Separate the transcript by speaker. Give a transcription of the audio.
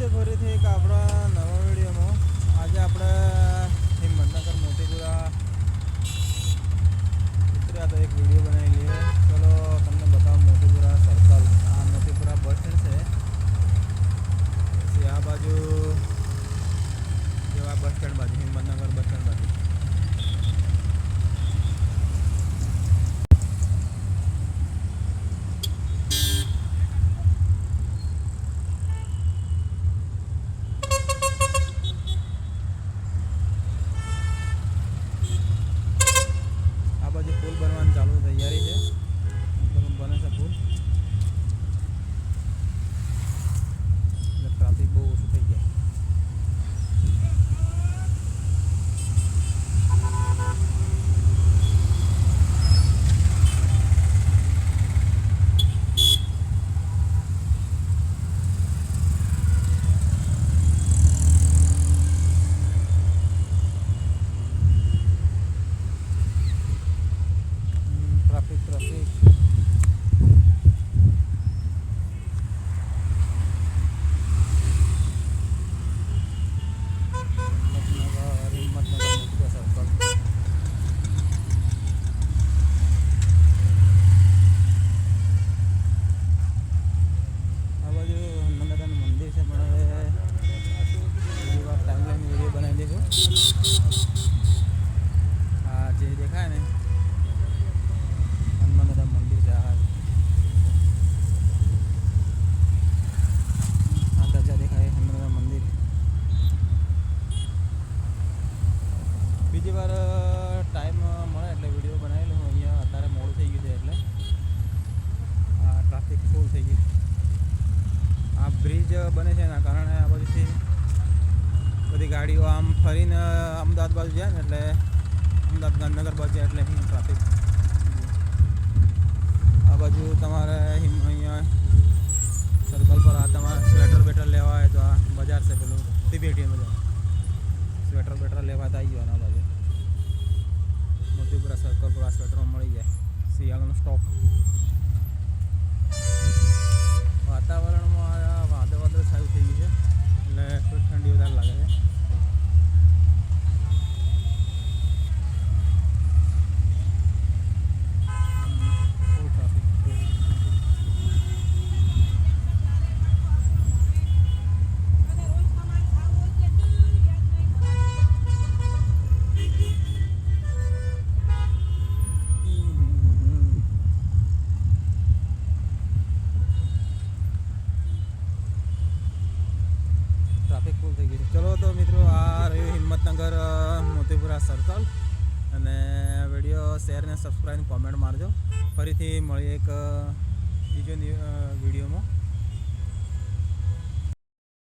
Speaker 1: છે ફરીથી એક આપણા નવા વિડીયોમાં. આજે આપણે હિંમતનગર, મોતીપુરા ઉતર્યા તો એક વીડિયો બનાવી લઈએ. ચલો, તમને બતાવું મોતીપુરા સર્કલ આ મોતીપુરા બસ સ્ટેન્ડ છે. પછી આ બાજુ જેવા બસ સ્ટેન્ડ બાજુ, હિંમતનગર બસ સ્ટેન્ડ બાજુ આ બાજુ પુલ બનવાની ચાલુ તૈયારી છે એકદમ બને છે પુલ એટલે ટ્રાફિક બહુ ઓછું થઈ જાય traffic traffic Himmatnagar Himmatnagar Motipura circle આ બાજુ હનુમાનદાદાનું મંદિર છે પણ હવે બીજી વાર ટાઈમ લઈને વીડિયો બનાવી દઈશું આ જે દેખાય ને હનુમાન દાદા મંદિર છે આ આ ધજા દેખાય હનુમાન દાદા મંદિર બીજી વાર ટાઈમ મળે એટલે વીડિયો બનાવી લઉં. અહીંયા અત્યારે મોડું થઈ ગયું છે એટલે. આ ટ્રાફિક ફૂલ થઈ ગયું. આ બ્રિજ બને છે એના કારણે આ બાજુથી બધી ગાડીઓ આમ ફરીને અમદાવાદ બાજુ જાય ને એટલે અમદાવાદ ગાંધીનગર બાજુ જાય એટલે અહીં ટ્રાફિક આ બાજુ તમારે હિમ- અહીંયા સર્કલ પર આ તમારે સ્વેટર બેટર લેવા હોય તો આ બજાર છે પેલું તિબેટીયન બજાર સ્વેટર બેટર લેવા તો આવી જવાના આ બાજુ પર આ મળી જાય. શિયાળાનો સ્ટોક ચલો તો મિત્રો, આ રહ્યું હિંમતનગર મોતીપુરા સર્કલ અને વીડિયો શેર ને સબસ્ક્રાઈબ કોમેન્ટ મારજો. ફરીથી મળીએ એક બીજો વિડીયોમાં